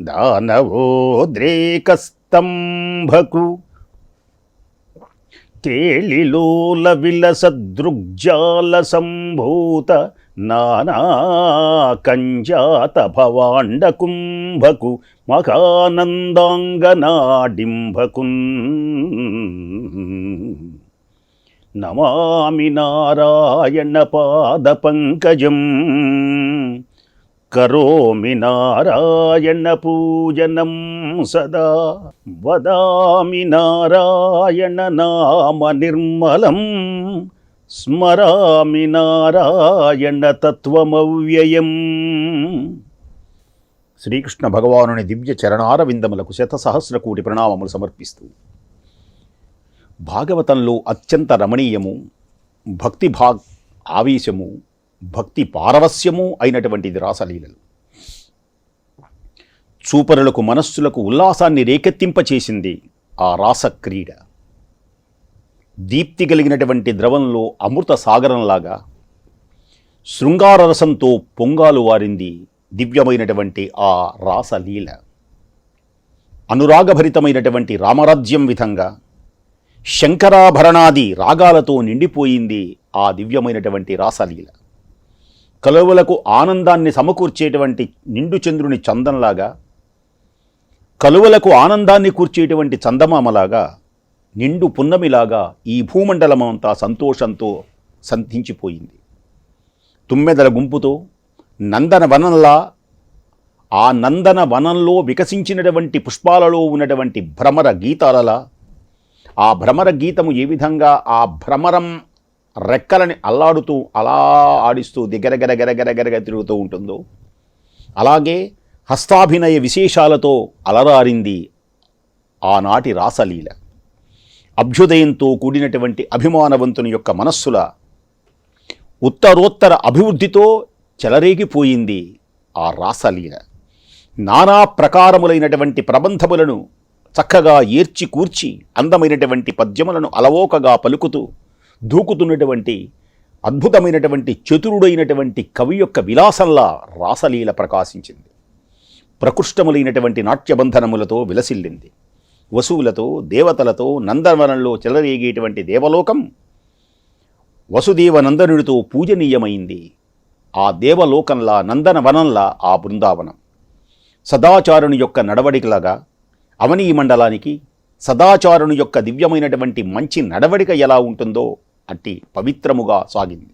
దానవోద్రేకస్తంభకు కేళిలోల విలసదృగ్జాల సంభూత నానాకంజాత భవాండకుంభకు భవాండ మకానందాంగనాడింభకున్ నమామి నారాయణ పాద పంకజం కరోమి నారాయణ పూజనం సదా. వదామి నారాయణ నామ నిర్మలం. స్మరామి నారాయణ తత్వమవ్యయం. శ్రీకృష్ణ భగవానుని దివ్య చరణారవిందములకు శతసహస్ర కోటి ప్రణామములు సమర్పిస్తూ. భాగవతంలో అత్యంత రమణీయము భక్తిభాగ్ ఆవేశము భక్తి పారవస్యము అయినటువంటిది రాసలీలలు. చూపరులకు మనస్సులకు ఉల్లాసాన్ని రేకెత్తింపచేసింది ఆ రాసక్రీడ దీప్తి కలిగినటువంటి ద్రవంలో అమృత సాగరంలాగా శృంగారరసంతో పొంగాలు వారింది దివ్యమైనటువంటి ఆ రాసలీల. అనురాగభరితమైనటువంటి రామరాజ్యం విధంగా శంకరాభరణాది రాగాలతో నిండిపోయింది ఆ దివ్యమైనటువంటి రాసలీల. కలువలకు ఆనందాన్ని సమకూర్చేటువంటి నిండు చంద్రుని చందంలాగా కలువలకు ఆనందాన్ని కూర్చేటువంటి చందమామలాగా నిండు పున్నమిలాగా ఈ భూమండలమంతా సంతోషంతో సంధించిపోయింది. తుమ్మెదల గుంపుతో నందన వనంలా ఆ నందన వనంలో వికసించినటువంటి పుష్పాలలో ఉన్నటువంటి భ్రమర గీతాలలా ఆ భ్రమర గీతము ఏ విధంగా ఆ భ్రమరం రెక్కలని అల్లాడుతూ అలా ఆడిస్తూ దిగరగర గరగర తిరుగుతూ ఉంటుందో? అలాగే హస్తాభినయ విశేషాలతో అలరారింది ఆనాటి రాసలీల. అభ్యుదయంతో కూడినటువంటి అభిమానవంతుని యొక్క మనస్సుల ఉత్తరోత్తర అభివృద్ధితో చెలరేగిపోయింది ఆ రాసలీల. నానా ప్రకారములైనటువంటి ప్రబంధములను చక్కగా ఏర్చి కూర్చి అందమైనటువంటి పద్యములను అలవోకగా పలుకుతూ దూకుతున్నటువంటి అద్భుతమైనటువంటి చతురుడైనటువంటి కవి యొక్క విలాసంలా రాసలీల ప్రకాశించింది. ప్రకృష్టములైనటువంటి నాట్యబంధనములతో విలసిల్లింది. వసువులతో దేవతలతో నందనవనంలో చెలరేగేటువంటి దేవలోకం వసుదేవ నందనుడితో పూజనీయమైంది. ఆ దేవలోకంలా నందనవనంలా ఆ బృందావనం. సదాచారుని యొక్క నడవడికలాగా అవనీ మండలానికి సదాచారుని యొక్క దివ్యమైనటువంటి మంచి నడవడిక ఎలా ఉంటుందో అట్టి పవిత్రముగా సాగింది.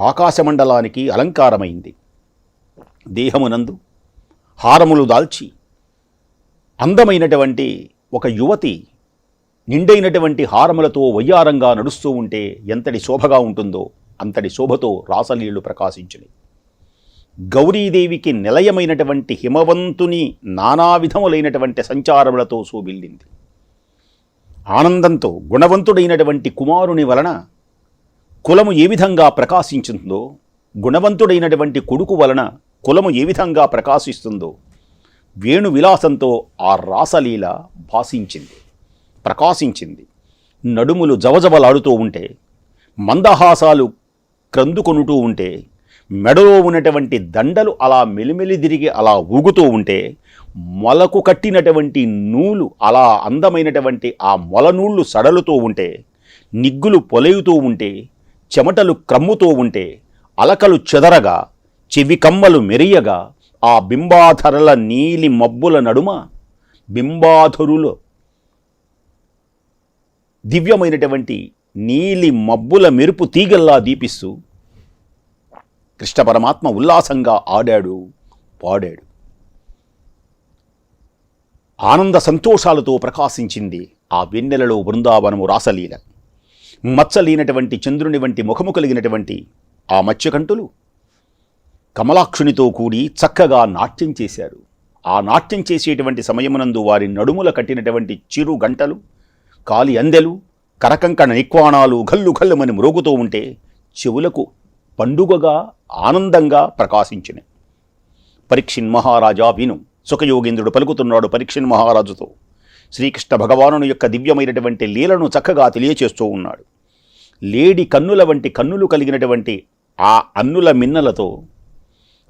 ఆకాశమండలానికి అలంకారమైంది. దేహమునందు హారములు దాల్చి అందమైనటువంటి ఒక యువతి నిండైనటువంటి హారములతో వయ్యారంగా నడుస్తూ ఉంటే ఎంతటి శోభగా ఉంటుందో అంతటి శోభతో రాసలీళ్ళు ప్రకాశించినాయి గౌరీదేవికి నిలయమైనటువంటి హిమవంతుని నానా విధములైనటువంటి సంచారములతో శోభిల్లింది. ఆనందంతో గుణవంతుడైనటువంటి కుమారుని వలన కులము ఏ విధంగా ప్రకాశించుతుందో గుణవంతుడైనటువంటి కొడుకు వలన కులము ఏ విధంగా ప్రకాశిస్తుందో వేణు విలాసంతో ఆ రాసలీల భాషించింది ప్రకాశించింది. నడుములు జవజవలాడుతూ ఉంటే మందహాసాలు క్రందుకొనుటూ ఉంటే మెడలో ఉన్నటువంటి దండలు అలా మెలిమెలి తిరిగి అలా ఊగుతూ ఉంటే మొలకు కట్టినటువంటి నూలు అలా అందమైనటువంటి ఆ మొలనూళ్ళు సడలుతూ ఉంటే నిగ్గులు పొలయుతూ ఉంటే చెమటలు క్రమ్ముతూ ఉంటే అలకలు చెదరగా చెవి కమ్మలు మెరియగా ఆ బింబాధరల నీలి మబ్బుల నడుమ బింబాధరులు దివ్యమైనటువంటి నీలి మబ్బుల మెరుపు తీగల్లా దీపిస్తూ కృష్ణ పరమాత్మ ఉల్లాసంగా ఆడాడు పాడాడు. ఆనంద సంతోషాలతో ప్రకాశించింది ఆ వెన్నెలలో బృందావనము రాసలీల. మచ్చలేనటువంటి చంద్రుని వంటి ముఖము కలిగినటువంటి ఆ మత్స్యకంటులు. కమలాక్షునితో కూడి చక్కగా నాట్యం చేశారు. ఆ నాట్యం చేసేటువంటి సమయమునందు వారి నడుముల కట్టినటువంటి చిరు గంటలు కాలి అందెలు కరకంకణ నిక్వాణాలు గల్లు గల్లుమని మ్రోగుతూ ఉంటే చెవులకు పండుగగా ఆనందంగా ప్రకాశించిన. పరీక్షిన్ మహారాజా విను సుఖయోగేంద్రుడు పలుకుతున్నాడు పరీక్షిన్ మహారాజుతో. శ్రీకృష్ణ భగవానుని యొక్క దివ్యమైనటువంటి లీలను చక్కగా తెలియచేస్తూ ఉన్నాడు. లేడి కన్నుల వంటి కన్నులు కలిగినటువంటి ఆ అన్నుల మిన్నలతో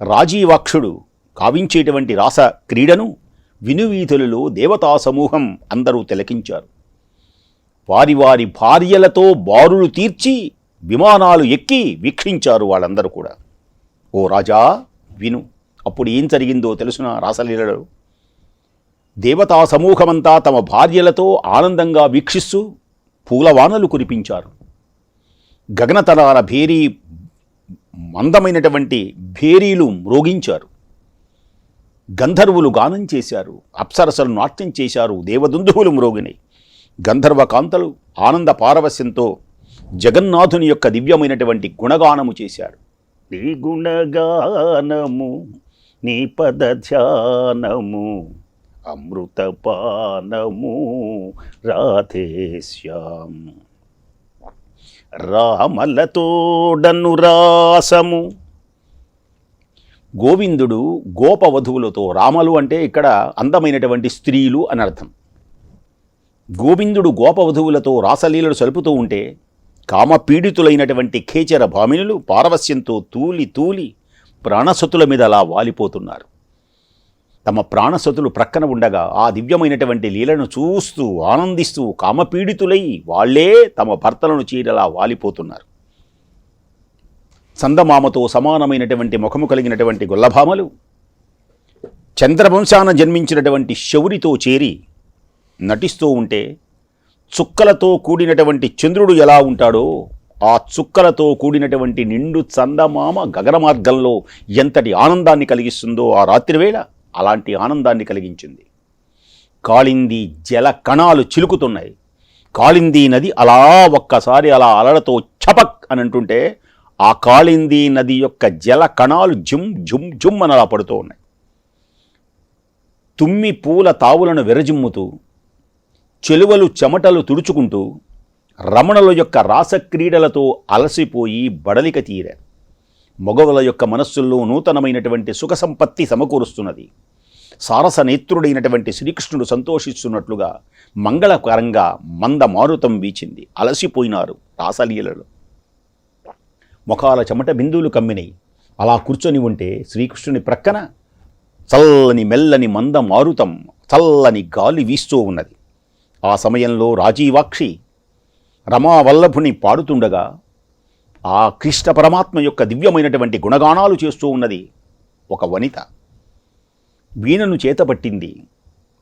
రాజీవాక్షుడు కావించేటువంటి రాస క్రీడను వినువీధులలో దేవతా సమూహం అందరూ తిలకించారు. వారి వారి భార్యలతో బారులు తీర్చి విమానాలు ఎక్కి వీక్షించారు వాళ్ళందరూ కూడా. ఓ రాజా విను. అప్పుడు ఏం జరిగిందో తెలుసిన రాసలీలలో? దేవతా సమూహమంతా తమ భార్యలతో ఆనందంగా వీక్షిస్తూ పూలవానలు కురిపించారు. గగనతలాల భేరీ మందమైనటువంటి భేరీలు మ్రోగించారు. గంధర్వులు గానం చేశారు అప్సరసలు నాట్యం చేశారు దేవదుందువులు మ్రోగినాయి. గంధర్వ కాంతలు ఆనంద పారవస్యంతో జగన్నాథుని యొక్క దివ్యమైనటువంటి గుణగానము చేశారు నీ గుణగానము నీ పద ధ్యానము అమృతపానము రాధేశ్యాం రామలతోడను రాసము. గోవిందుడు గోపవధువులతో రామలు అంటే ఇక్కడ అందమైనటువంటి స్త్రీలు అని అర్థం. గోవిందుడు గోపవధువులతో రాసలీలలు సలుపుతూ ఉంటే కామపీడితులైనటువంటి ఖేచర భామినులు పారవస్యంతో తూలి తూలి ప్రాణసతుల మీద అలా వాలిపోతున్నారు. తమ ప్రాణసతులు ప్రక్కన ఉండగా ఆ దివ్యమైనటువంటి లీలను చూస్తూ ఆనందిస్తూ కామపీడితులై వాళ్ళే తమ భర్తలను చీరలా వాలిపోతున్నారు. చందమామతో సమానమైనటువంటి ముఖము కలిగినటువంటి గొల్లభామలు చంద్రవంశాన జన్మించినటువంటి శౌరితో చేరి నటిస్తూ ఉంటే చుక్కలతో కూడినటువంటి చంద్రుడు ఎలా ఉంటాడో ఆ చుక్కలతో కూడినటువంటి నిండు చందమామ గగన మార్గంలో ఎంతటి ఆనందాన్ని కలిగిస్తుందో ఆ రాత్రివేళ అలాంటి ఆనందాన్ని కలిగించింది. కాళింది జల కణాలు చిలుకుతున్నాయి. కాళింది నది అలా ఒక్కసారి అలా అలలతో చపక్ అని అంటుంటే ఆ కాళింది నది యొక్క జల కణాలు జుమ్ జుమ్ జుమ్ అని అలా పడుతూ ఉన్నాయి. తుమ్మి పూల తావులను విరజిమ్ముతూ చెలువలు చెమటలు తుడుచుకుంటూ రమణుల యొక్క రాసక్రీడలతో అలసిపోయి బడలిక తీరారు. మగవుల యొక్క మనస్సుల్లో నూతనమైనటువంటి సుఖ సంపత్తి సమకూరుస్తున్నది. సారస నేత్రుడైనటువంటి శ్రీకృష్ణుడు సంతోషిస్తున్నట్లుగా మంగళకరంగా మంద మారుతం వీచింది. అలసిపోయినారు రాసలీలలో. ముఖాల చెమట బిందువులు కమ్మినాయి అలా కూర్చొని ఉంటే శ్రీకృష్ణుని ప్రక్కన చల్లని మెల్లని మంద మారుతం చల్లని గాలి వీస్తూ ఉన్నది. ఆ సమయంలో రాజీవాక్షి రమావల్లభుని పాడుతుండగా ఆ కృష్ణ పరమాత్మ యొక్క దివ్యమైనటువంటి గుణగానాలు చేస్తూ ఉన్నది ఒక వనిత. వీణను చేతపట్టింది.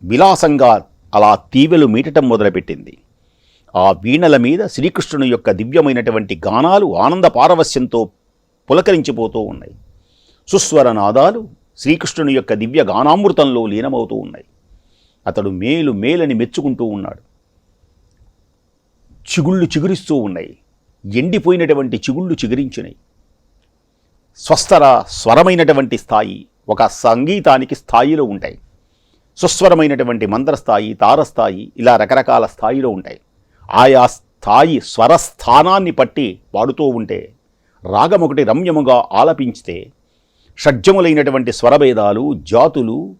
విలాసంగా అలా తీవెలు మీటటం మొదలుపెట్టింది. ఆ వీణల మీద శ్రీకృష్ణుని యొక్క దివ్యమైనటువంటి గానాలు ఆనంద పారవస్యంతో పులకరించిపోతూ ఉన్నాయి. సుస్వర నాదాలు శ్రీకృష్ణుని యొక్క దివ్య గానామృతంలో లీనమవుతూ ఉన్నాయి. అతడు మేలు మేలని మెచ్చుకుంటూ ఉన్నాడు. చిగుళ్ళు చిగురిస్తూ ఉన్నాయి. ఎండిపోయినటువంటి చిగుళ్ళు చిగురించినాయి స్వస్థర స్వరమైనటువంటి స్థాయి ఒక సంగీతానికి స్థాయిలో ఉంటాయి. సుస్వరమైనటువంటి మంత్రస్థాయి తారస్థాయి ఇలా రకరకాల స్థాయిలో ఉంటాయి. ఆయా స్థాయి స్వరస్థానాన్ని పట్టి పాడుతూ ఉంటే రాగం ఒకటి రమ్యముగా ఆలపించితే షడ్జములైనటువంటి స్వరభేదాలు జాతులు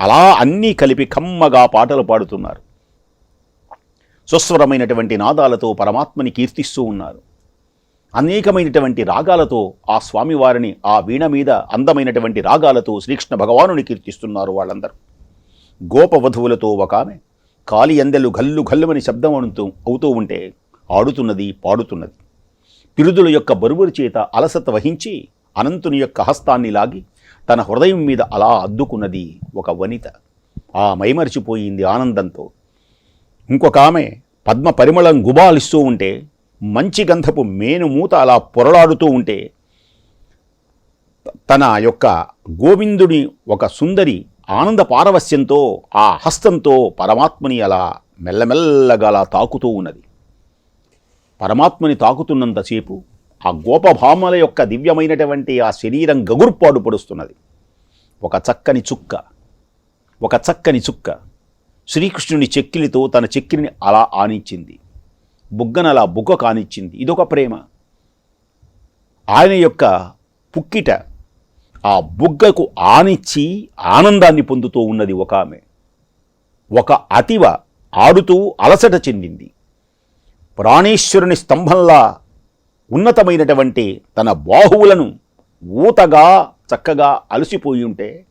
అలా అన్నీ కలిపి కమ్మగా పాటలు పాడుతున్నారు. సుస్వరమైనటువంటి నాదాలతో పరమాత్మని కీర్తిస్తూ ఉన్నారు. అనేకమైనటువంటి రాగాలతో ఆ స్వామివారిని ఆ వీణ మీద అందమైనటువంటి రాగాలతో శ్రీకృష్ణ భగవానుని కీర్తిస్తున్నారు వాళ్ళందరూ. గోపవధువులతో ఒక ఆమె కాలి అందెలు గల్లు గల్లుమని శబ్దం అవుతూ అవుతూ ఉంటే ఆడుతున్నది పాడుతున్నది. పిరుదుల యొక్క బరువుల చేత అలసత వహించి అనంతుని యొక్క హస్తాన్ని లాగి తన హృదయం మీద అలా అద్దుకున్నది ఒక వనిత. ఆ మైమరిచిపోయింది ఆనందంతో. ఇంకొక ఆమె పద్మ పరిమళం గుబాలిస్తూ ఉంటే మంచి గంధపు మేను మూత అలా పొరలాడుతూ ఉంటే తన యొక్క గోవిందుని ఒక సుందరి ఆనంద పారవస్యంతో ఆ హస్తంతో పరమాత్మని అలా మెల్లమెల్లగా అలా తాకుతూ ఉన్నది. పరమాత్మని తాకుతున్నంతసేపు ఆ గోపభామల యొక్క దివ్యమైనటువంటి ఆ శరీరం గగుర్పాడు పడుస్తున్నది. ఒక చక్కని చుక్క ఒక చక్కని చుక్క శ్రీకృష్ణుని చెక్కిలితో తన చెక్కిలిని అలా ఆనిచ్చింది. బుగ్గన అలా బుగ్గ కానిచ్చింది. ఇదొక ప్రేమ. ఆయన యొక్క పుక్కిట ఆ బుగ్గకు ఆనిచ్చి ఆనందాన్ని పొందుతూ ఉన్నది ఒక ఆమె. ఒక అతివ ఆడుతూ అలసట చెందింది. ప్రాణేశ్వరుని స్తంభంలా ఉన్నతమైనటువంటి తన బాహువులను ఊతగా చక్కగా అలసిపోయి ఉంటే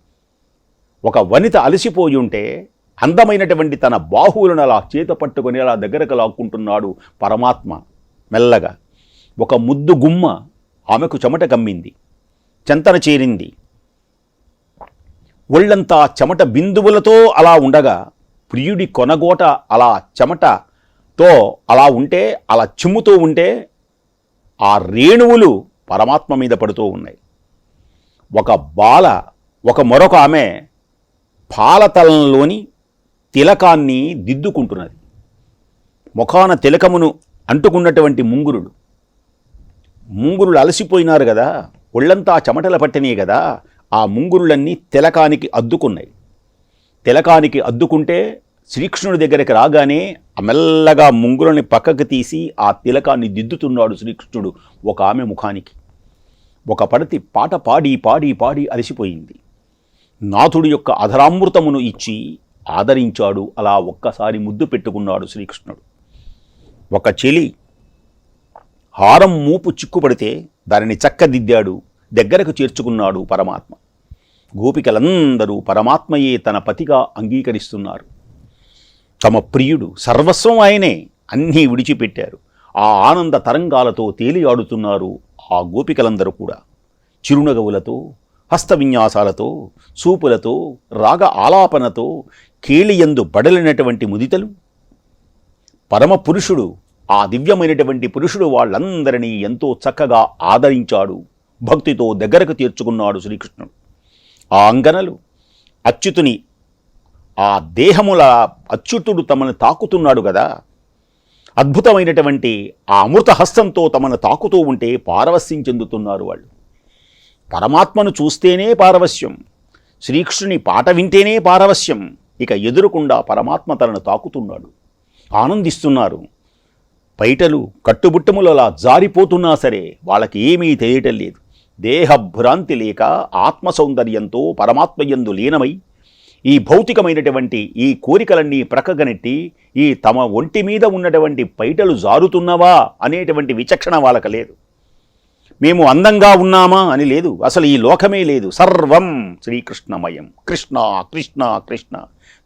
ఒక వనిత అలసిపోయి ఉంటే అందమైనటువంటి తన బాహువులను అలా చేత పట్టుకొని అలా దగ్గరకు లాక్కుంటున్నాడు పరమాత్మ మెల్లగా. ఒక ముద్దు గుమ్మ ఆమెకు చెమట కమ్మింది చెంతన చేరింది. ఒళ్ళంతా చెమట బిందువులతో అలా ఉండగా ప్రియుడి కొనగోట అలా చెమటతో అలా ఉంటే అలా చిమ్ముతూ ఉంటే ఆ రేణువులు పరమాత్మ మీద పడుతూ ఉన్నాయి. ఒక బాల ఒక మరొక ఆమె పాలతలంలోని తిలకాన్ని దిద్దుకుంటున్నది. ముఖాన తిలకమును అంటుకున్నటువంటి ముంగురుడు. ముంగురులు అలసిపోయినారు కదా ఒళ్ళంతా చెమటల పట్టినాయి కదా ఆ ముంగురులన్నీ తిలకానికి అద్దుకున్నాయి. తిలకానికి అద్దుకుంటే శ్రీకృష్ణుడి దగ్గరికి రాగానే మెల్లగా ముంగులని పక్కకు తీసి ఆ తిలకాన్ని దిద్దుతున్నాడు శ్రీకృష్ణుడు ఒక ఆమె ముఖానికి. ఒక పడతి పాట పాడి పాడి పాడి అలసిపోయింది. నాథుడి యొక్క అధరామృతమును ఇచ్చి ఆదరించాడు. అలా ఒక్కసారి ముద్దు పెట్టుకున్నాడు శ్రీకృష్ణుడు. ఒక చెలి హారం మూపు చిక్కుపడితే దానిని చక్కదిద్దాడు. దగ్గరకు చేర్చుకున్నాడు పరమాత్మ. గోపికలందరూ పరమాత్మయే తన పతిగా అంగీకరిస్తున్నారు. తమ ప్రియుడు సర్వస్వం ఆయనే అన్నీ విడిచిపెట్టారు. ఆ ఆనంద తరంగాలతో తేలియాడుతున్నారు ఆ గోపికలందరూ కూడా. చిరునగవులతో హస్తవిన్యాసాలతో చూపులతో రాగ ఆలాపనతో కేళియందు బడలినటువంటి ముదితలు. పరమ పురుషుడు ఆ దివ్యమైనటువంటి పురుషుడు వాళ్ళందరినీ ఎంతో చక్కగా ఆదరించాడు. భక్తితో దగ్గరకు తీర్చుకున్నాడు శ్రీకృష్ణుడు. ఆ అంగనలు అచ్యుతుని ఆ దేహముల అచ్యుతుడు తమను తాకుతున్నాడు కదా అద్భుతమైనటువంటి ఆ అమృత హస్తంతో తమను తాకుతూ ఉంటే పారవస్యం చెందుతున్నారు వాళ్ళు. పరమాత్మను చూస్తేనే పారవస్యం శ్రీకృష్ణుని పాట వింటేనే పారవస్యం ఇక ఎదురుకుండా పరమాత్మ తనను తాకుతున్నాడు. ఆనందిస్తున్నారు. పైటలు కట్టుబుట్టములలా జారిపోతున్నా సరే వాళ్ళకి ఏమీ తెలియటం లేదు. దేహభ్రాంతి లేక ఆత్మ సౌందర్యంతో పరమాత్మయందు లీనమై ఈ భౌతికమైనటువంటి ఈ కోరికలన్నీ ప్రక్కగనెట్టి ఈ తమ ఒంటి మీద ఉన్నటువంటి పైటలు జారుతున్నవా అనేటువంటి విచక్షణ వాళ్ళకి లేదు. మేము అందంగా ఉన్నామా అని లేదు. అసలు ఈ లోకమే లేదు. సర్వం శ్రీకృష్ణమయం. కృష్ణ కృష్ణ కృష్ణ.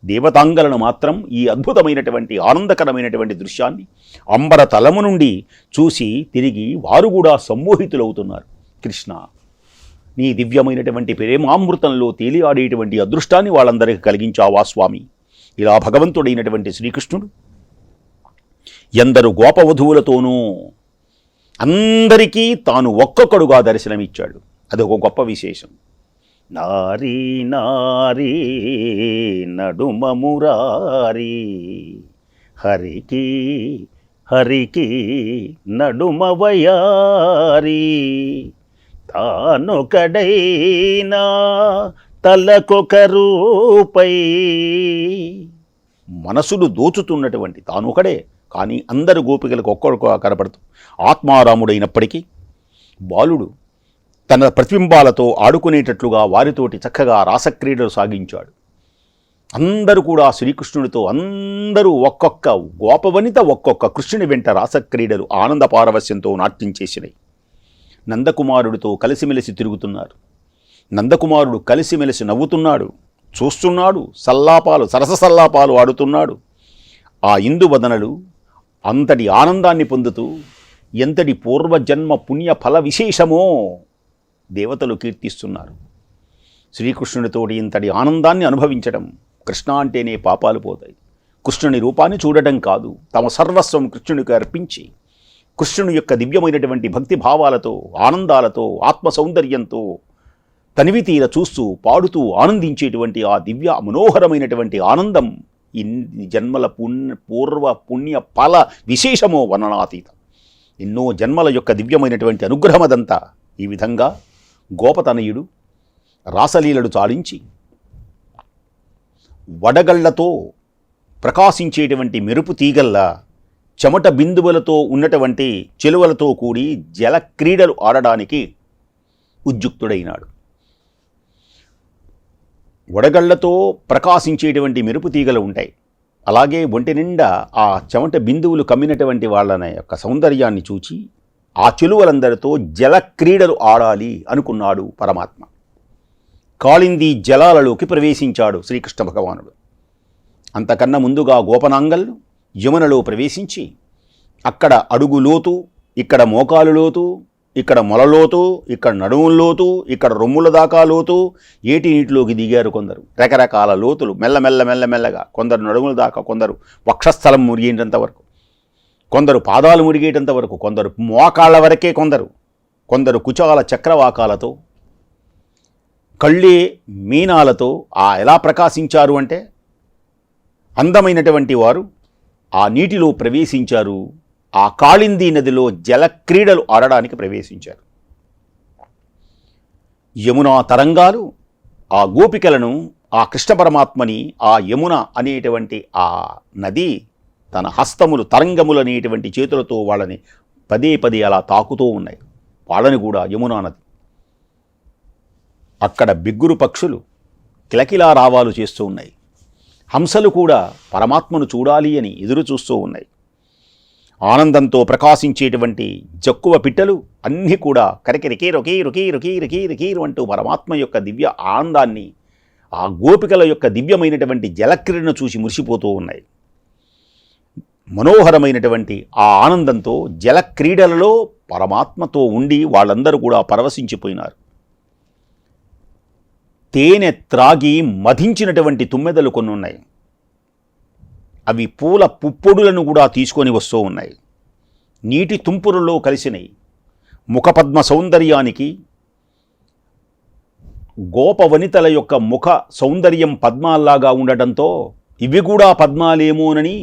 దేవతాంగలను మాత్రం ఈ అద్భుతమైనటువంటి ఆనందకరమైనటువంటి దృశ్యాన్ని అంబర తలము నుండి చూసి తిరిగి వారు కూడా సమ్మోహితులవుతున్నారు. కృష్ణ నీ దివ్యమైనటువంటి ప్రేమామృతంలో తేలియాడేటువంటి అదృష్టాన్ని వాళ్ళందరికీ కలిగించావా స్వామి? ఇలా భగవంతుడైనటువంటి శ్రీకృష్ణుడు ఎందరు గోపవధువులతోనూ అందరికీ తాను ఒక్కొక్కడుగా దర్శనమిచ్చాడు. అదొక గొప్ప విశేషం. నారీ నారీ నడుమమురారీ. హరికి హరికి నడుమవయారీ. తానొకడైనా తలకొక రూపై. మనసులు దోచుతున్నటువంటి తాను ఒకడే కానీ అందరు గోపికలకు ఒక్కొక్క కనపడుతూ. ఆత్మారాముడైనప్పటికీ బాలుడు తన ప్రతిబింబాలతో ఆడుకునేటట్లుగా వారితోటి చక్కగా రాసక్రీడలు సాగించాడు. అందరూ కూడా శ్రీకృష్ణుడితో అందరూ ఒక్కొక్క గోపవనిత ఒక్కొక్క కృష్ణుని వెంట రాసక్రీడలు ఆనంద పారవస్యంతో నాట్యం చేసినాయి. నందకుమారుడితో కలిసిమెలిసి తిరుగుతున్నారు. నందకుమారుడు కలిసిమెలిసి నవ్వుతున్నాడు చూస్తున్నాడు సల్లాపాలు సరస సల్లాపాలు ఆడుతున్నాడు. ఆ ఇందువదనలు అంతటి ఆనందాన్ని పొందుతూ ఎంతటి పూర్వజన్మ పుణ్య ఫల విశేషమో దేవతలు కీర్తిస్తున్నారు. శ్రీకృష్ణుడితోటి ఇంతటి ఆనందాన్ని అనుభవించడం కృష్ణ అంటేనే పాపాలు పోతాయి. కృష్ణుని రూపాన్ని చూడటం కాదు తమ సర్వస్వం కృష్ణునికి అర్పించి కృష్ణుని యొక్క దివ్యమైనటువంటి భక్తి భావాలతో ఆనందాలతో ఆత్మ సౌందర్యంతో తనివి తీర చూస్తూ పాడుతూ ఆనందించేటువంటి ఆ దివ్య మనోహరమైనటువంటి ఆనందం ఇన్ని జన్మల పుణ్య పూర్వ పుణ్య ఫల విశేషమో వర్ణనాతీతం. ఎన్నో జన్మల యొక్క దివ్యమైనటువంటి అనుగ్రహమదంతా ఈ విధంగా గోపతనయుడు రాసలీలడు చాలించి వడగళ్ళతో ప్రకాశించేటువంటి మెరుపు తీగల్లా చెమట బిందువులతో ఉన్నటువంటి చెలువలతో కూడి జల క్రీడలు ఆడడానికి ఉద్యుక్తుడైనాడు. వడగళ్ళతో ప్రకాశించేటువంటి మెరుపు తీగలు ఉంటాయి. అలాగే ఒంటి నిండా ఆ చెమట బిందువులు కమ్మినటువంటి వాళ్ళ యొక్క సౌందర్యాన్ని చూచి ఆ చెలువలందరితో జల క్రీడలు ఆడాలి అనుకున్నాడు పరమాత్మ. కాళింది జలాలలోకి ప్రవేశించాడు శ్రీకృష్ణ భగవానుడు. అంతకన్నా ముందుగా గోపనాంగల్ను యమునలో ప్రవేశించి అక్కడ అడుగు లోతు ఇక్కడ మోకాలు లోతు ఇక్కడ మొలలోతు ఇక్కడ నడుముల లోతు ఇక్కడ రొమ్ముల దాకా లోతు ఏటి నీటిలోకి దిగారు కొందరు. రకరకాల లోతులు మెల్లమెల్ల మెల్లమెల్లగా కొందరు నడుముల దాకా కొందరు వక్షస్థలం మురిగేటంత వరకు కొందరు పాదాలు మురిగేటంత వరకు కొందరు మోకాళ్ళ వరకే కొందరు కొందరు కుచాల చక్రవాకాలతో కళ్ళే మీనాలతో ఆ ఎలా ప్రకాశించారు అంటే అందమైనటువంటి వారు ఆ నీటిలో ప్రవేశించారు. ఆ కాళింది నదిలో జల క్రీడలు ఆడడానికి ప్రవేశించారు. యమునా తరంగాలు ఆ గోపికలను ఆ కృష్ణ పరమాత్మని ఆ యమున అనేటువంటి ఆ నది తన హస్తములు తరంగములు అనేటువంటి చేతులతో వాళ్ళని పదే పదే అలా తాకుతూ ఉన్నాయి. వాళ్ళని కూడా యమునా నది. అక్కడ బిగ్గురు పక్షులు కిలకిలా రావాలు చేస్తూ ఉన్నాయి. హంసలు కూడా పరమాత్మను చూడాలి అని ఎదురు చూస్తూ ఉన్నాయి. ఆనందంతో ప్రకాశించేటువంటి జక్కువ పిట్టలు అన్నీ కూడా కరికిరికీ రుకీ రుకీ రుకీ రుకీ రుకీరు అంటూ పరమాత్మ యొక్క దివ్య ఆనందాన్ని ఆ గోపికల యొక్క దివ్యమైనటువంటి జలక్రీడను చూసి మురిసిపోతూ ఉన్నాయి. మనోహరమైనటువంటి ఆ ఆనందంతో జలక్రీడలలో పరమాత్మతో ఉండి వాళ్ళందరూ కూడా పరవశించిపోయినారు. తేనె త్రాగి మధించినటువంటి తుమ్మెదలు కొన్ని ఉన్నాయి అవి పూల పుప్పొడులను కూడా తీసుకొని వస్తూ ఉన్నాయి. నీటి తుంపురులో కలిసినాయి. ముఖపద్మ సౌందర్యానికి గోపవనితల యొక్క ముఖ సౌందర్యం పద్మాల్లాగా ఉండటంతో ఇవి కూడా పద్మాలేమోనని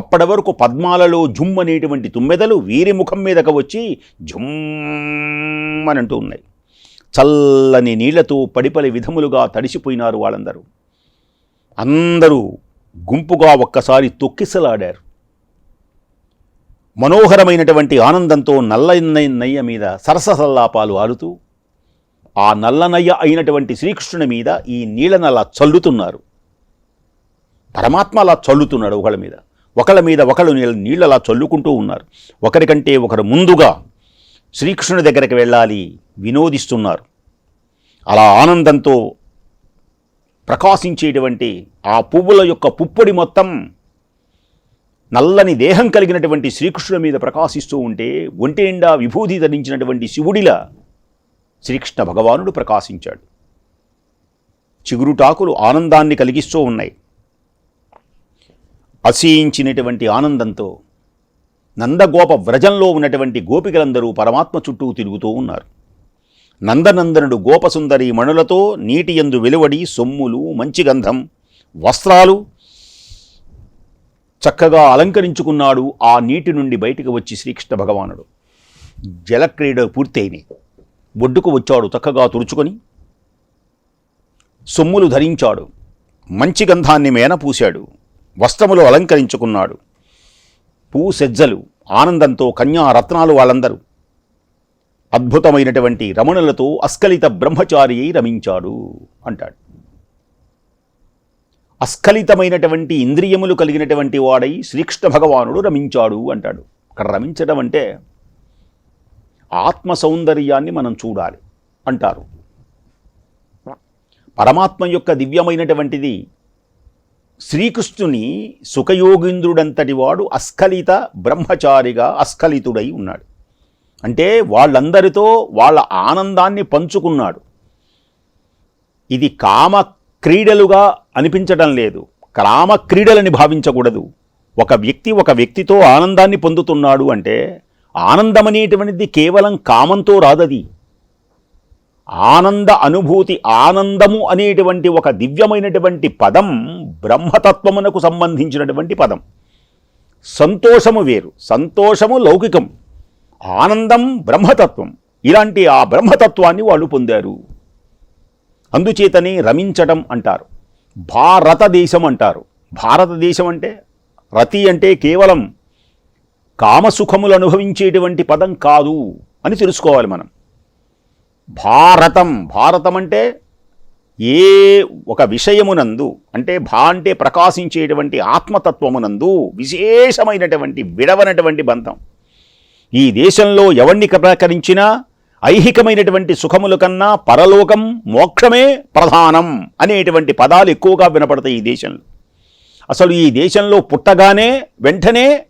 అప్పటి వరకు పద్మాలలో జుమ్ అనేటువంటి తుమ్మెదలు వీరి ముఖం మీదకు వచ్చి జుమ్ అని అంటూ ఉన్నాయి. చల్లని నీళ్ళతో పడిపలి విధములుగా తడిసిపోయినారు వాళ్ళందరూ. అందరూ గుంపుగా ఒక్కసారి తొక్కిసలాడారు. మనోహరమైనటువంటి ఆనందంతో నల్ల నయ్య మీద సరససల్లాపాలు ఆడుతూ ఆ నల్లనయ్య అయినటువంటి శ్రీకృష్ణుని మీద ఈ నీళ్ళను అలా చల్లుతున్నారు. పరమాత్మ అలా చల్లుతున్నాడు ఒకళ్ళ మీద. ఒకళ్ళ మీద ఒకళ్ళు నీళ్ళ నీళ్ళు అలా చల్లుకుంటూ ఉన్నారు. ఒకరికంటే ఒకరు ముందుగా శ్రీకృష్ణుడి దగ్గరికి వెళ్ళాలి వినోదిస్తున్నారు. అలా ఆనందంతో ప్రకాశించేటువంటి ఆ పువ్వుల యొక్క పుప్పొడి మొత్తం నల్లని దేహం కలిగినటువంటి శ్రీకృష్ణుడి మీద ప్రకాశిస్తూ ఉంటే ఒంటి నిండా విభూతి ధరించినటువంటి శివుడిలా శ్రీకృష్ణ భగవానుడు ప్రకాశించాడు. చిగురుటాకులు ఆనందాన్ని కలిగిస్తూ ఉన్నాయి. అసీయించినటువంటి ఆనందంతో నందగోప వ్రజంలో ఉన్నటువంటి గోపికలందరూ పరమాత్మ చుట్టూ తిరుగుతూ ఉన్నారు. నందనందనుడు గోపసుందరి మణులతో నీటి ఎందు వెలువడి సొమ్ములు మంచి గంధం వస్త్రాలు చక్కగా అలంకరించుకున్నాడు ఆ నీటి నుండి బయటికి వచ్చి శ్రీకృష్ణ భగవానుడు. జలక్రీడ పూర్తయినాయి ఒడ్డుకు వచ్చాడు చక్కగా తుడుచుకొని. సొమ్ములు ధరించాడు. మంచి గంధాన్ని మేన పూశాడు వస్త్రములు అలంకరించుకున్నాడు. పూసెజ్జలు ఆనందంతో కన్యా రత్నాలు వాళ్ళందరూ. అద్భుతమైనటువంటి రమణులతో అస్కలిత బ్రహ్మచారి అయి రమించాడు అంటాడు. అస్ఖలితమైనటువంటి ఇంద్రియములు కలిగినటువంటి వాడై శ్రీకృష్ణ భగవానుడు రమించాడు అంటాడు. అక్కడ రమించడం అంటే ఆత్మ సౌందర్యాన్ని మనం చూడాలి అంటారు. పరమాత్మ యొక్క దివ్యమైనటువంటిది శ్రీకృష్ణుని సుఖయోగింద్రుడంతటి వాడు అస్ఖలిత బ్రహ్మచారిగా అస్ఖలితుడై ఉన్నాడు. అంటే వాళ్ళందరితో వాళ్ళ ఆనందాన్ని పంచుకున్నాడు. ఇది కామ క్రీడలుగా అనిపించడం లేదు. కామ క్రీడలని భావించకూడదు. ఒక వ్యక్తి ఒక వ్యక్తితో ఆనందాన్ని పొందుతున్నాడు అంటే ఆనందం అనేటువంటిది కేవలం కామంతో రాదది. ఆనంద అనుభూతి ఆనందము అనేటువంటి ఒక దివ్యమైనటువంటి పదం బ్రహ్మతత్వమునకు సంబంధించినటువంటి పదం. సంతోషము వేరు. సంతోషము లౌకికం. ఆనందం బ్రహ్మతత్వం. ఇలాంటి ఆ బ్రహ్మతత్వాన్ని వాళ్ళు పొందారు. అందుచేతనే రమించడం అంటారు. భారతదేశం అంటారు. భారతదేశం అంటే రతి అంటే కేవలం కామసుఖములు అనుభవించేటువంటి పదం కాదు అని తెలుసుకోవాలి మనం. భారతం. భారతం అంటే ఏ ఒక విషయమునందు అంటే భా అంటే ప్రకాశించేటువంటి ఆత్మతత్వమునందు విశేషమైనటువంటి విడవనటువంటి బంధం. ఈ దేశంలో ఎవరిని ప్రకరించినా ఐహికమైనటువంటి సుఖముల కన్నా పరలోకం మోక్షమే ప్రధానం అనేటువంటి పదాలు ఎక్కువగా వినపడతాయి ఈ దేశంలో. అసలు ఈ దేశంలో పుట్టగానే వెంటనే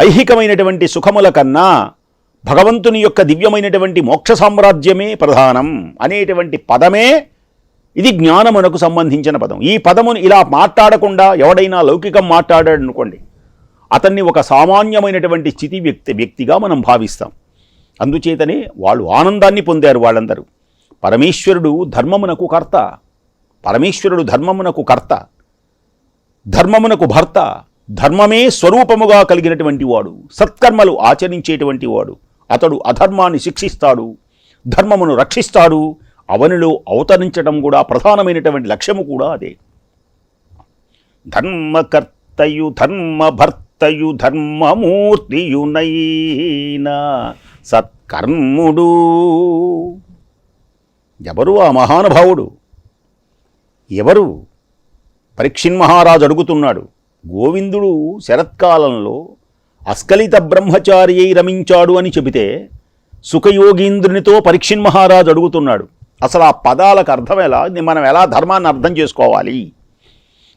ఐహికమైనటువంటి సుఖముల కన్నా భగవంతుని యొక్క దివ్యమైనటువంటి మోక్ష సామ్రాజ్యమే ప్రధానం అనేటువంటి పదమే ఇది జ్ఞానమునకు సంబంధించిన పదం. ఈ పదమును ఇలా మాట్లాడకుండా ఎవడైనా లౌకికం మాట్లాడాడు అనుకోండి అతన్ని ఒక సామాన్యమైనటువంటి స్థితి వ్యక్తి వ్యక్తిగా మనం భావిస్తాం. అందుచేతనే వాళ్ళు ఆనందాన్ని పొందారు వాళ్ళందరూ. పరమేశ్వరుడు ధర్మమునకు కర్త పరమేశ్వరుడు ధర్మమునకు కర్త ధర్మమునకు భర్త ధర్మమే స్వరూపముగా కలిగినటువంటి వాడు సత్కర్మలు ఆచరించేటువంటి వాడు. అతడు అధర్మాన్ని శిక్షిస్తాడు ధర్మమును రక్షిస్తాడు అవనిలో అవతరించడం కూడా ప్రధానమైనటువంటి లక్ష్యము కూడా అదే. ధర్మకర్తయు ధర్మభర్తయు ధర్మమూర్తియునైన సత్కర్ముడు. ఎవరు ఆ మహానుభావుడు? ఎవరు? పరీక్షిన్ మహారాజు అడుగుతున్నాడు. గోవిందుడు శరత్కాలంలో అస్కలిత బ్రహ్మచారి అయి రమించాడు అని చెబితే సుఖయోగీంద్రునితో పరీక్షిన్ మహారాజు అడుగుతున్నాడు. అసలు ఆ పదాలకు అర్థం ఎలా? మనం ఎలా ధర్మాన్ని అర్థం చేసుకోవాలి?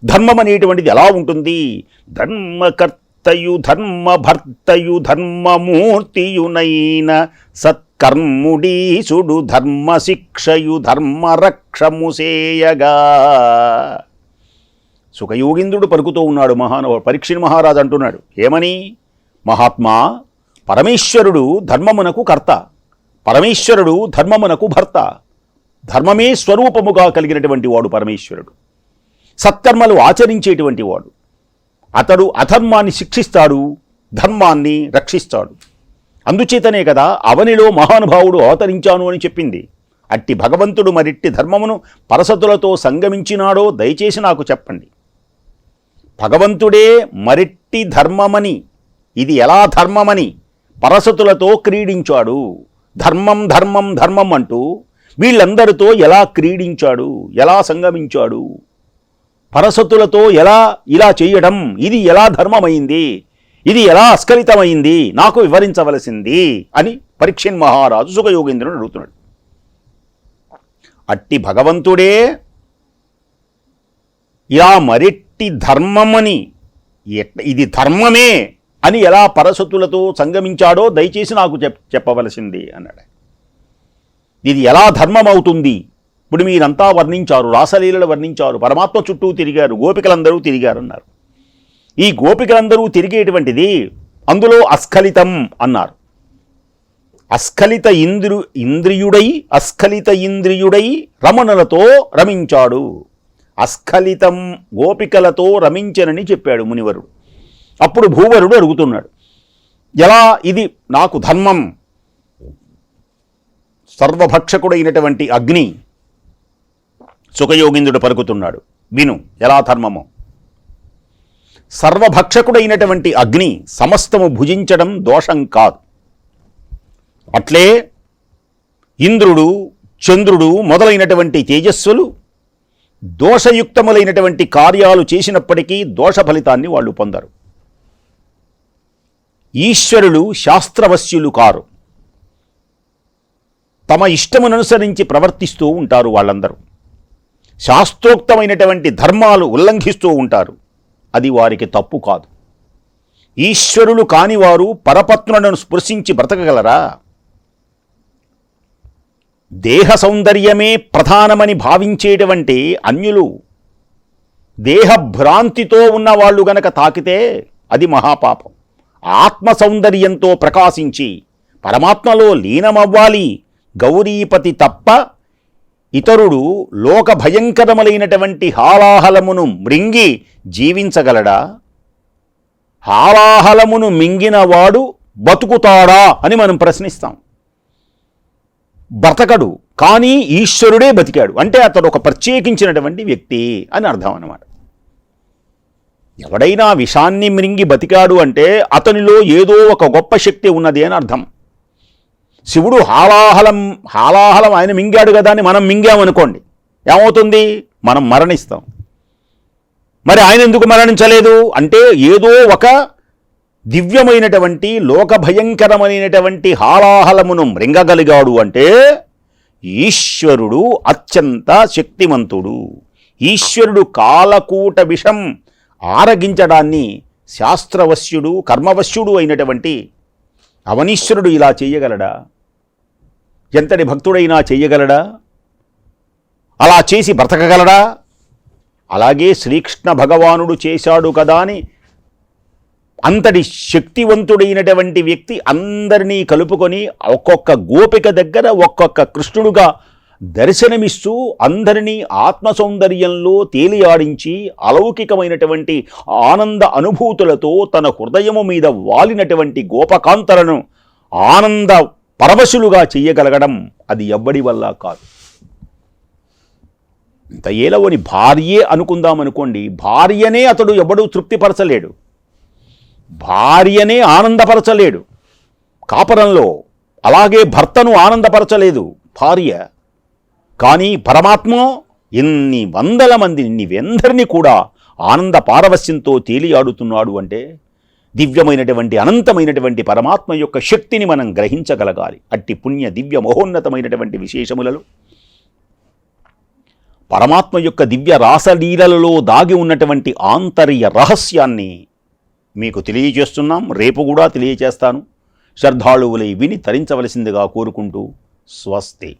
ధర్మం అనేటువంటిది ఎలా ఉంటుంది? ధర్మకర్తయు ధర్మభర్తయు ధర్మమూర్తియునైన సత్కర్ముడీసుడు ధర్మశిక్షయు ధర్మరక్షము ధర్మరక్షముసేయగా సుఖయోగింద్రుడు పలుకుతూ ఉన్నాడు మహానుభావుడు పరీక్షణ మహారాజు అంటున్నాడు. ఏమని? మహాత్మా పరమేశ్వరుడు ధర్మమునకు కర్త. పరమేశ్వరుడు ధర్మమునకు భర్త. ధర్మమే స్వరూపముగా కలిగినటువంటి వాడు పరమేశ్వరుడు. సత్కర్మలు ఆచరించేటువంటి వాడు. అతడు అధర్మాన్ని శిక్షిస్తాడు ధర్మాన్ని రక్షిస్తాడు. అందుచేతనే కదా అవనిలో మహానుభావుడు అవతరించాను అని చెప్పింది. అట్టి భగవంతుడు మరిట్టి ధర్మమును పరసతులతో సంగమించినాడో దయచేసి నాకు చెప్పండి. భగవంతుడే మరిట్టి ధర్మమని ఇది ఎలా ధర్మమని పరసతులతో క్రీడించాడు. ధర్మం ధర్మం ధర్మం అంటూ వీళ్ళందరితో ఎలా క్రీడించాడు ఎలా సంగమించాడు? పరసతులతో ఎలా ఇలా చేయడం ఇది ఎలా ధర్మమైంది? ఇది ఎలా అస్కలితమైంది నాకు వివరించవలసింది అని పరీక్షణ్ మహారాజు సుఖయోగేంద్రుడు అడుగుతున్నాడు. అట్టి భగవంతుడే ఇలా మరెట్టి ధర్మమని ఇది ధర్మమే అని ఎలా పరసతులతో సంగమించాడో దయచేసి నాకు చెప్ చెప్పవలసింది అన్నాడు. ఇది ఎలా ధర్మం అవుతుంది ఇప్పుడు మీరంతా వర్ణించారు రాసలీలలు వర్ణించారు పరమాత్మ చుట్టూ తిరిగారు గోపికలందరూ తిరిగారు అన్నారు ఈ గోపికలందరూ తిరిగేటువంటిది అందులో అస్ఖలితం అన్నారు. అస్ఖలిత ఇంద్రు ఇంద్రియుడై అస్ఖలిత ఇంద్రియుడై రమణులతో రమించాడు. అస్ఖలితం గోపికలతో రమించనని చెప్పాడు మునివరుడు. అప్పుడు భూవరుడు అడుగుతున్నాడు ఎలా ఇది నాకు ధర్మం? సర్వభక్షకుడైనటువంటి అగ్ని సుఖయోగిందుడు పలుకుతున్నాడు. విను ఎలా ధర్మము. సర్వభక్షకుడైనటువంటి అగ్ని సమస్తము భుజించడం దోషం కాదు. అట్లే ఇంద్రుడు చంద్రుడు మొదలైనటువంటి తేజస్సులు దోషయుక్తములైనటువంటి కార్యాలు చేసినప్పటికీ దోష ఫలితాన్ని వాళ్ళు పొందరు. ఈశ్వరులు శాస్త్రవశ్యులు కారు. తమ ఇష్టముననుసరించి ప్రవర్తిస్తూ ఉంటారు వాళ్ళందరూ. శాస్త్రోక్తమైనటువంటి ధర్మాలు ఉల్లంఘిస్తూ ఉంటారు. అది వారికి తప్పు కాదు. ఈశ్వరులు కానివారు పరపత్నులను స్పృశించి బ్రతకగలరా? దేహ సౌందర్యమే ప్రధానమని భావించేటువంటి అన్యులు దేహభ్రాంతితో ఉన్నవాళ్ళు గనక తాకితే అది మహాపాపం. ఆత్మ సౌందర్యంతో ప్రకాశించి పరమాత్మలో లీనమవ్వాలి. గౌరీపతి తప్ప ఇతరుడు లోక భయంకరములైనటువంటి హాలాహలమును మృంగి జీవించగలడా? హాలాహలమును మింగినవాడు బతుకుతాడా అని మనం ప్రశ్నిస్తాం. బ్రతకడు కానీ ఈశ్వరుడే బతికాడు. అంటే అతడు ఒక ప్రత్యేకించినటువంటి వ్యక్తి అని అర్థం అన్నమాట. ఎవడైనా విషాన్ని మింగి బతికాడు అంటే అతనిలో ఏదో ఒక గొప్ప శక్తి ఉన్నది అని అర్థం. శివుడు హాలాహలం హాలాహలం ఆయన మింగాడు కదా అని మనం మింగామనుకోండి. ఏమవుతుంది? మనం మరణిస్తాం. మరి ఆయన ఎందుకు మరణించలేదు? అంటే ఏదో ఒక దివ్యమైనటువంటి లోక భయంకరమైనటువంటి హాలాహలమును మృంగగలిగాడు అంటే ఈశ్వరుడు అత్యంత శక్తిమంతుడు. ఈశ్వరుడు కాలకూట విషం ఆరగించడాన్ని శాస్త్రవశ్యుడు కర్మవశ్యుడు అయినటువంటి అవనీశ్వరుడు ఇలా చేయగలడా? ఎంతటి భక్తుడైనా చేయగలడా? అలా చేసి బ్రతకగలడా? అలాగే శ్రీకృష్ణ భగవానుడు చేశాడు కదా అని అంతటి శక్తివంతుడైనటువంటి వ్యక్తి అందరినీ కలుపుకొని ఒక్కొక్క గోపిక దగ్గర ఒక్కొక్క కృష్ణుడుగా దర్శనమిస్తూ అందరినీ ఆత్మ సౌందర్యంలో తేలియాడించి అలౌకికమైనటువంటి ఆనంద అనుభూతులతో తన హృదయము మీద వాలినటువంటి గోపకాంతలను ఆనంద పరవశులుగా చెయ్యగలగడం అది ఎవ్వడి వల్ల కాదు. ఇంత ఏలవని భార్యే అనుకుందామనుకోండి భార్యనే అతడు ఎవడూ తృప్తిపరచలేడు. భార్యనే ఆనందపరచలేడు. కాపరంలో అలాగే భర్తను ఆనందపరచలేదు భార్య. కానీ పరమాత్మ ఇన్ని వందల మంది నీవెందరినీ కూడా ఆనంద పారవస్యంతో తేలియాడుతున్నాడు అంటే దివ్యమైనటువంటి అనంతమైనటువంటి పరమాత్మ యొక్క శక్తిని మనం గ్రహించగలగాలి. అట్టి పుణ్య దివ్య మహోన్నతమైనటువంటి విశేషములలో. పరమాత్మ యొక్క దివ్య రాసలీలలలో దాగి ఉన్నటువంటి ఆంతర్య రహస్యాన్ని మీకు తెలియజేస్తున్నాం. రేపు కూడా తెలియజేస్తాను శ్రద్ధాళువులై విని తరించవలసిందిగా కోరుకుంటూ స్వస్తి.